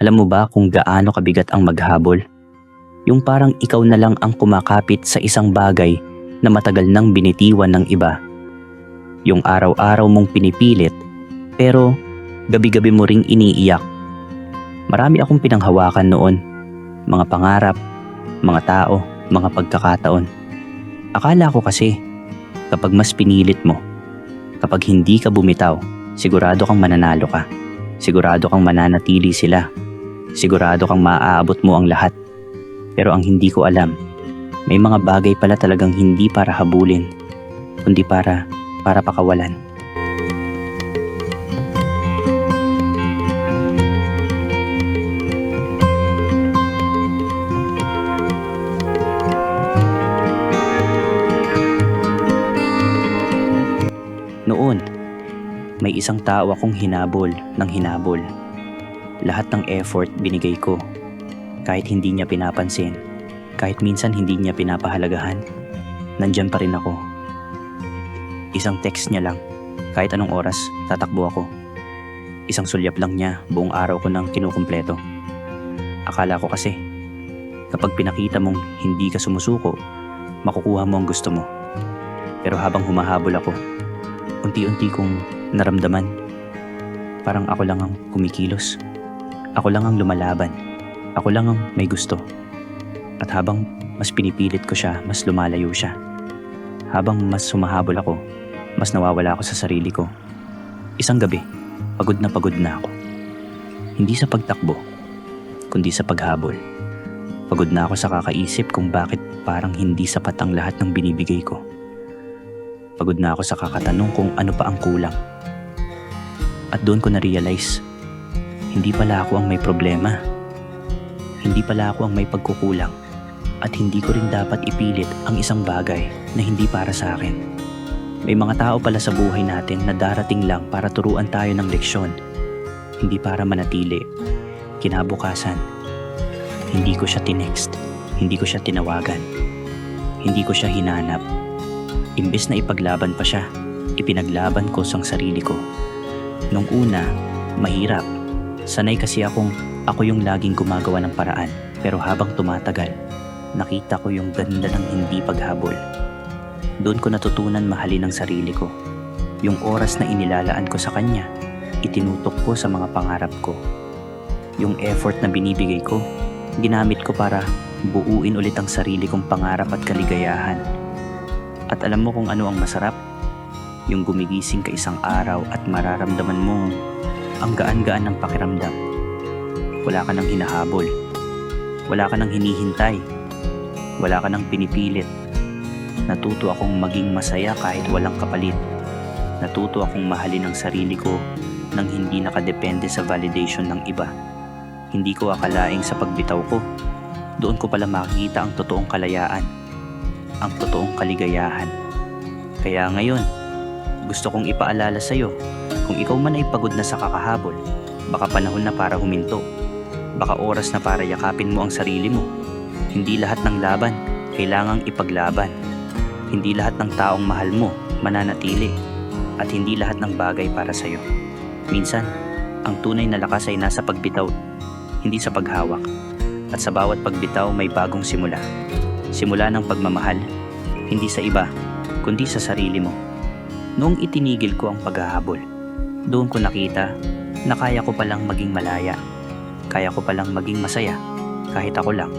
Alam mo ba kung gaano kabigat ang maghabol? Yung parang ikaw na lang ang kumakapit sa isang bagay na matagal nang binitiwan ng iba. Yung araw-araw mong pinipilit pero gabi-gabi mo ring iniiyak. Marami akong pinanghawakan noon. Mga pangarap, mga tao, mga pagkakataon. Akala ko kasi kapag mas pinilit mo, kapag hindi ka bumitaw, sigurado kang mananalo ka. Sigurado kang mananatili sila. Sigurado kang maaabot mo ang lahat. Pero ang hindi ko alam, may mga bagay pala talagang hindi para habulin, kundi para para pakawalan. Noon, may isang tao akong hinabol ng hinabol. Lahat ng effort binigay ko. Kahit hindi niya pinapansin, kahit minsan hindi niya pinapahalagahan, nandyan pa rin ako. Isang text niya lang, kahit anong oras, tatakbo ako. Isang sulyap lang niya, buong araw ko nang kinukumpleto. Akala ko kasi, kapag pinakita mong hindi ka sumusuko, makukuha mo ang gusto mo. Pero habang humahabol ako, unti-unti kong naramdaman. Parang ako lang ang kumikilos. Ako lang ang lumalaban. Ako lang ang may gusto. At habang mas pinipilit ko siya, mas lumalayo siya. Habang mas sumahabol ako, mas nawawala ako sa sarili ko. Isang gabi, pagod na pagod na ako. Hindi sa pagtakbo, kundi sa paghabol. Pagod na ako sa kakaisip kung bakit parang hindi sapat ang lahat ng binibigay ko. Pagod na ako sa kakatanong kung ano pa ang kulang. At doon ko na-realize, hindi pala ako ang may problema. Hindi pala ako ang may pagkukulang. At hindi ko rin dapat ipilit ang isang bagay na hindi para sa akin. May mga tao pala sa buhay natin na darating lang para turuan tayo ng leksyon. Hindi para manatili. Kinabukasan, hindi ko siya tinext. Hindi ko siya tinawagan. Hindi ko siya hinanap. Imbes na ipaglaban pa siya, ipinaglaban ko sang sarili ko. Nung una, mahirap. Sanay kasi akong ako yung laging gumagawa ng paraan. Pero habang tumatagal, nakita ko yung ganda ng hindi paghabol. Doon ko natutunan mahalin ang sarili ko. Yung oras na inilalaan ko sa kanya, itinutok ko sa mga pangarap ko. Yung effort na binibigay ko, ginamit ko para buuin ulit ang sarili kong pangarap at kaligayahan. At alam mo kung ano ang masarap? Yung gumigising ka isang araw at mararamdaman mo ang gaan-gaan ng pakiramdam. Wala ka nang hinahabol. Wala ka nang hinihintay. Wala ka nang pinipilit. Natuto akong maging masaya kahit walang kapalit. Natuto akong mahalin ang sarili ko nang hindi nakadepende sa validation ng iba. Hindi ko akalaing sa pagbitaw ko, doon ko pala makikita ang totoong kalayaan, ang totoong kaligayahan. Kaya ngayon, gusto kong ipaalala sa iyo, kung ikaw man ay pagod na sa kakahabol, baka panahon na para huminto. Baka oras na para yakapin mo ang sarili mo. Hindi lahat ng laban kailangang ipaglaban. Hindi lahat ng taong mahal mo mananatili at hindi lahat ng bagay para sa iyo. Minsan, ang tunay na lakas ay nasa pagbitaw, hindi sa paghawak. At sa bawat pagbitaw may bagong simula. Simula ng pagmamahal, hindi sa iba, kundi sa sarili mo. Noong itinigil ko ang paghahabol, doon ko nakita na kaya ko palang maging malaya. Kaya ko palang maging masaya kahit ako lang.